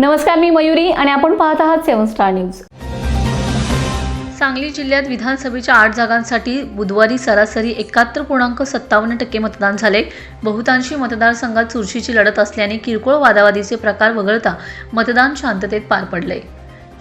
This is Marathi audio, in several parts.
नमस्कार मी मयुरी आणि आपण पाहत आहात सेवन स्टार न्यूज. सांगली जिल्ह्यात विधानसभेच्या आठ जागांसाठी बुधवारी सरासरी एकाहत्तर पूर्णांक सत्तावन्न टक्के मतदान झाले. बहुतांशी मतदारसंघात चुरशीची लढत असल्याने किरकोळ वादावादीचे प्रकार वगळता मतदान शांततेत पार पडले.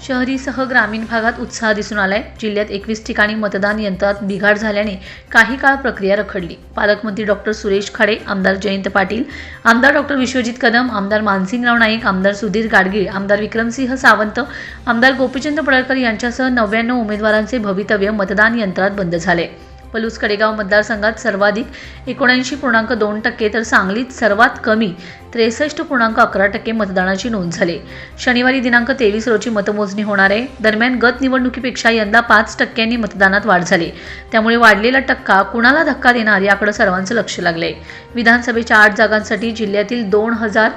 शहरीसह ग्रामीण भागात उत्साह दिसून आलाय. जिल्ह्यात एकवीस ठिकाणी मतदान यंत्रात बिघाड झाल्याने काही काळ प्रक्रिया रखडली. पालकमंत्री डॉक्टर सुरेश खाडे आमदार जयंत पाटील आमदार डॉक्टर विश्वजित कदम आमदार मानसिंगराव नाईक आमदार सुधीर गाडगीळ आमदार विक्रमसिंह सावंत आमदार गोपीचंद पडळकर यांच्यासह नव्याण्णव उमेदवारांचे भवितव्य मतदान यंत्रात बंद झाले. पलूस कडेगाव मतदारसंघात सर्वाधिक एकोणऐंशी पूर्णांक दोन टक्के तर सांगलीत सर्वात कमी त्रेसष्ट पूर्णांक अकरा टक्के मतदानाची नोंद झाली. शनिवारी दिनांक तेवीस रोजी मतमोजणी होणार आहे. दरम्यान गत निवडणुकीपेक्षा यंदा पाच टक्क्यांनी मतदानात वाढ झाली. त्यामुळे वाढलेला टक्का कुणाला धक्का देणार याकडे सर्वांचं लक्ष लागलंय. विधानसभेच्या आठ जागांसाठी जिल्ह्यातील दोन हजार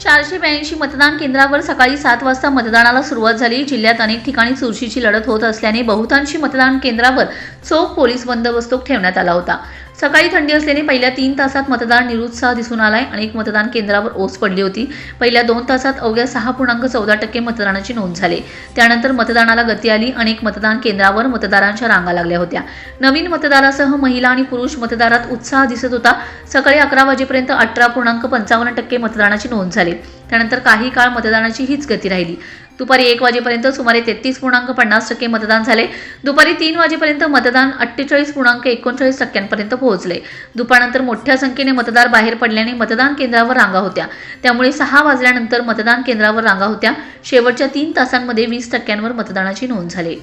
चारशे ब्याऐंशी मतदान केंद्रावर सकाळी सात वाजता मतदानाला सुरुवात झाली. जिल्ह्यात अनेक ठिकाणी चुरशीची लढत होत असल्याने बहुतांशी मतदान केंद्रावर चोख पोलीस बंदोबस्त ठेवण्यात आला होता. सकाळी थंडी असल्याने पहिल्या तीन तासात मतदार निरुत्साह दिसून आलाय अनेक मतदान केंद्रावर ओस पडली होती. पहिल्या दोन तासात अवघ्या सहा पूर्णांक चौदा टक्के मतदानाची नोंद झाली. त्यानंतर मतदानाला गती आली अनेक मतदान केंद्रावर मतदारांच्या रांगा लागल्या होत्या. नवीन मतदारासह महिला आणि पुरुष मतदारात उत्साह दिसत होता. सकाळी अकरा वाजेपर्यंत अठरा पूर्णांक पंचावन्न टक्के मतदानाची नोंद झाली. त्यानंतर काही काळ मतदानाची हीच गती राहिली. दुपारी एक वाजेपर्यंत सुमारे तेहतीस पूर्णांक पन्नास टक्के मतदान झाले. दुपारी तीन वाजेपर्यंत मतदान अठ्ठेचाळीस पूर्णांक एकोणचाळीस टक्क्यांपर्यंत पोहोचले. दुपारनंतर मोठ्या संख्येने मतदार बाहेर पडल्याने मतदान केंद्रावर रांगा होत्या. त्यामुळे सहा वाजल्यानंतर मतदान केंद्रावर रांगा होत्या. शेवटच्या तीन तासांमध्ये वीस टक्क्यांवर मतदानाची नोंद झाली.